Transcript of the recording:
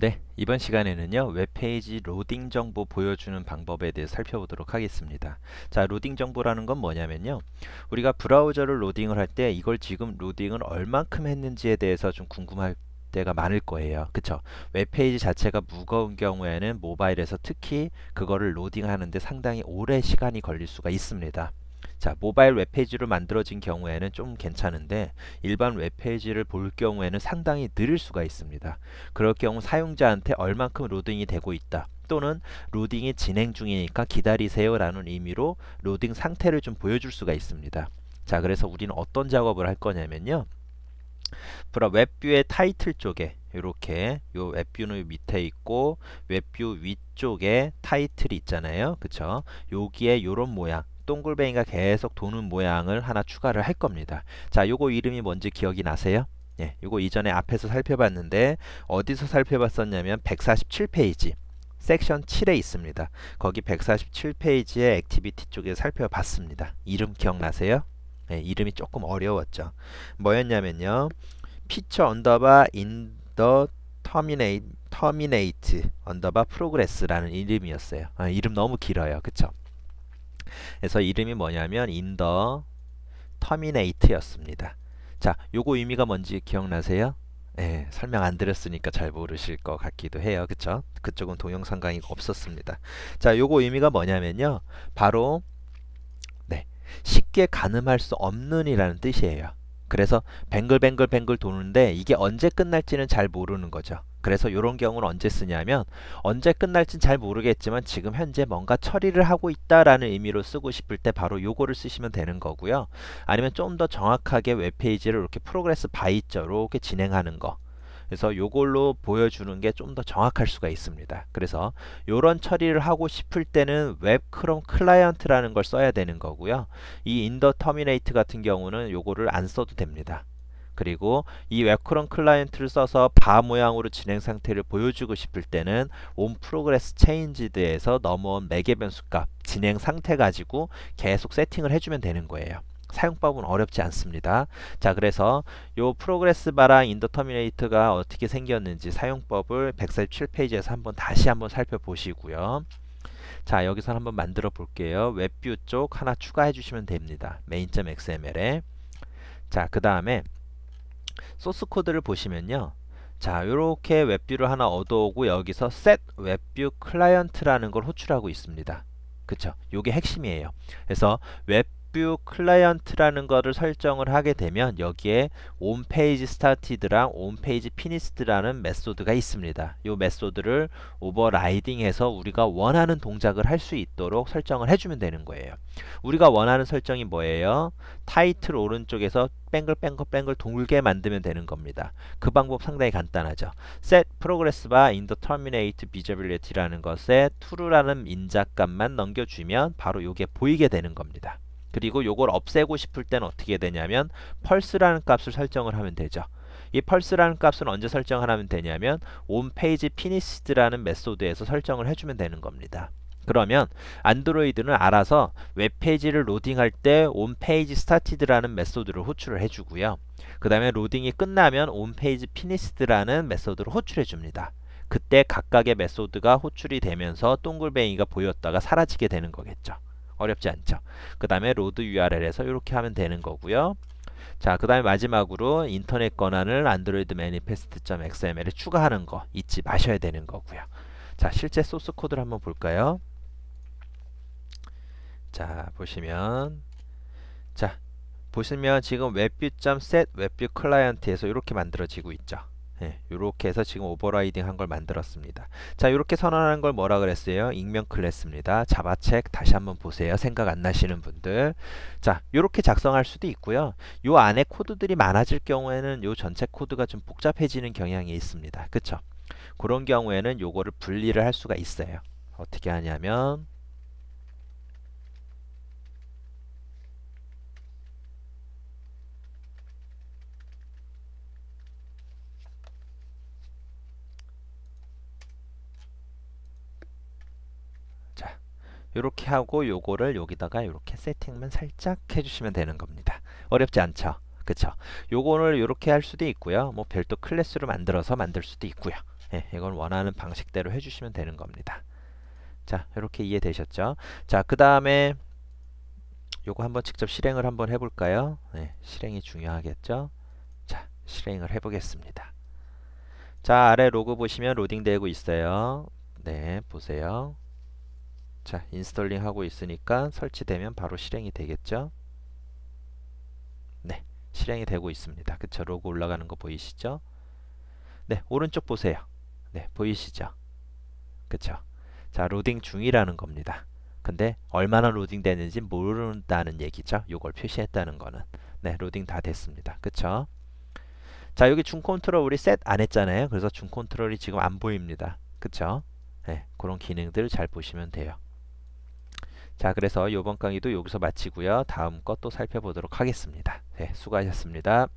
네, 이번 시간에는요, 웹페이지 로딩 정보 보여주는 방법에 대해 살펴보도록 하겠습니다. 자, 로딩 정보라는 건 뭐냐면요, 우리가 브라우저를 로딩을 할 때 이걸 지금 로딩을 얼만큼 했는지에 대해서 좀 궁금할 때가 많을 거예요. 그쵸? 웹페이지 자체가 무거운 경우에는 모바일에서 특히 그거를 로딩하는데 상당히 오래 시간이 걸릴 수가 있습니다. 자, 모바일 웹페이지로 만들어진 경우에는 좀 괜찮은데 일반 웹페이지를 볼 경우에는 상당히 느릴 수가 있습니다. 그럴 경우 사용자한테 얼만큼 로딩이 되고 있다. 또는 로딩이 진행 중이니까 기다리세요 라는 의미로 로딩 상태를 좀 보여줄 수가 있습니다. 자, 그래서 우리는 어떤 작업을 할 거냐면요. 브라 웹뷰의 타이틀 쪽에 이렇게 요 웹뷰는 밑에 있고 웹뷰 위쪽에 타이틀이 있잖아요. 그쵸? 여기에 요런 모양 동글뱅이가 계속 도는 모양을 하나 추가를 할 겁니다. 자, 요거 이름이 뭔지 기억이 나세요? 예, 요거 이전에 앞에서 살펴봤는데 어디서 살펴봤었냐면 147페이지 섹션 7에 있습니다. 거기 147페이지의 액티비티 쪽에 살펴봤습니다. 이름 기억나세요? 예, 이름이 조금 어려웠죠. 뭐였냐면요. 피처 언더바 인더 터미네이트 터미네이트 언더바 프로그레스라는 이름이었어요. 아, 이름 너무 길어요. 그쵸? 그래서 이름이 뭐냐면 인더 터미네이트였습니다. 자, 요거 의미가 뭔지 기억나세요? 예, 설명 안 드렸으니까 잘 모르실 것 같기도 해요. 그쵸? 그쪽은 동영상 강의가 없었습니다. 자, 요거 의미가 뭐냐면요. 바로 네, 쉽게 가늠할 수 없는 이라는 뜻이에요. 그래서 뱅글뱅글뱅글 도는데 이게 언제 끝날지는 잘 모르는 거죠. 그래서 이런 경우는 언제 쓰냐면 언제 끝날진 잘 모르겠지만 지금 현재 뭔가 처리를 하고 있다라는 의미로 쓰고 싶을 때 바로 요거를 쓰시면 되는 거고요. 아니면 좀 더 정확하게 웹페이지를 이렇게 프로그레스 바 있죠. 이렇게 진행하는 거. 그래서 요걸로 보여주는 게 좀 더 정확할 수가 있습니다. 그래서 이런 처리를 하고 싶을 때는 웹 크롬 클라이언트라는 걸 써야 되는 거고요. 이 인더 터미네이트 같은 경우는 요거를 안 써도 됩니다. 그리고 이 웹크롬 클라이언트를 써서 바 모양으로 진행 상태를 보여주고 싶을 때는 on progress changed에서 넘어온 매개 변수값 진행 상태 가지고 계속 세팅을 해주면 되는 거예요. 사용법은 어렵지 않습니다. 자, 그래서 요 프로그레스 바랑 인더터미네이트가 어떻게 생겼는지 사용법을 147페이지에서 한번 다시 한번 살펴보시고요. 자, 여기서 한번 만들어 볼게요. 웹뷰 쪽 하나 추가해 주시면 됩니다. main.xml에 자, 그 다음에 소스 코드를 보시면요. 자, 이렇게 웹뷰를 하나 얻어오고 여기서 set 웹뷰 클라이언트라는 걸 호출하고 있습니다. 그쵸? 요게 핵심이에요. 그래서 웹웹 뷰 클라이언트라는 것을 설정을 하게 되면 여기에 onPage started랑 onPage finished라는 메소드가 있습니다. 이 메소드를 오버라이딩해서 우리가 원하는 동작을 할 수 있도록 설정을 해주면 되는 거예요. 우리가 원하는 설정이 뭐예요? 타이틀 오른쪽에서 뺑글뺑글뺑글 동글게 만들면 되는 겁니다. 그 방법 상당히 간단하죠. set progress bar in the terminate visibility라는 것에 true라는 인자값만 넘겨주면 바로 이게 보이게 되는 겁니다. 그리고 요걸 없애고 싶을 때는 어떻게 되냐면 펄스라는 값을 설정을 하면 되죠. 이 펄스라는 값은 언제 설정하면 되냐면 onPage finished라는 메소드에서 설정을 해주면 되는 겁니다. 그러면 안드로이드는 알아서 웹페이지를 로딩할 때 onPage started라는 메소드를 호출을 해주고요. 그 다음에 로딩이 끝나면 onPage finished라는 메소드를 호출해 줍니다. 그때 각각의 메소드가 호출이 되면서 동글뱅이가 보였다가 사라지게 되는 거겠죠. 어렵지 않죠. 그 다음에 로드 URL에서 이렇게 하면 되는 거고요. 자, 그 다음에 마지막으로 인터넷 권한을 안드로이드 매니페스트.xml에 추가하는 거 잊지 마셔야 되는 거고요. 자, 실제 소스 코드를 한번 볼까요? 자, 보시면 자, 보시면 지금 웹뷰.set 웹뷰 클라이언트에서 이렇게 만들어지고 있죠. 예, 이렇게 해서 지금 오버라이딩 한 걸 만들었습니다. 자, 이렇게 선언하는 걸 뭐라 그랬어요? 익명 클래스입니다. 자바책 다시 한번 보세요. 생각 안 나시는 분들. 자, 이렇게 작성할 수도 있고요. 요 안에 코드들이 많아질 경우에는 요 전체 코드가 좀 복잡해지는 경향이 있습니다. 그쵸? 그런 경우에는 요거를 분리를 할 수가 있어요. 어떻게 하냐면 이렇게 하고 요거를 여기다가 이렇게 세팅만 살짝 해주시면 되는 겁니다. 어렵지 않죠? 그쵸? 요거를 이렇게 할 수도 있고요. 뭐 별도 클래스로 만들어서 만들 수도 있고요. 예, 이건 원하는 방식대로 해주시면 되는 겁니다. 자, 이렇게 이해되셨죠? 자, 그 다음에 요거 한번 직접 실행을 한번 해볼까요? 네, 실행이 중요하겠죠? 자, 실행을 해보겠습니다. 자, 아래 로그 보시면 로딩되고 있어요. 네, 보세요. 자, 인스톨링 하고 있으니까 설치되면 바로 실행이 되겠죠? 네, 실행이 되고 있습니다. 그쵸? 로고 올라가는 거 보이시죠? 네, 오른쪽 보세요. 네, 보이시죠? 그쵸? 자, 로딩 중이라는 겁니다. 근데 얼마나 로딩 되는지 모른다는 얘기죠. 요걸 표시했다는 거는. 네, 로딩 다 됐습니다. 그쵸? 자, 여기 중 컨트롤 우리 셋 안 했잖아요. 그래서 중 컨트롤이 지금 안 보입니다. 그쵸? 네, 그런 기능들 잘 보시면 돼요. 자, 그래서 이번 강의도 여기서 마치고요. 다음 것 또 살펴보도록 하겠습니다. 네, 수고하셨습니다.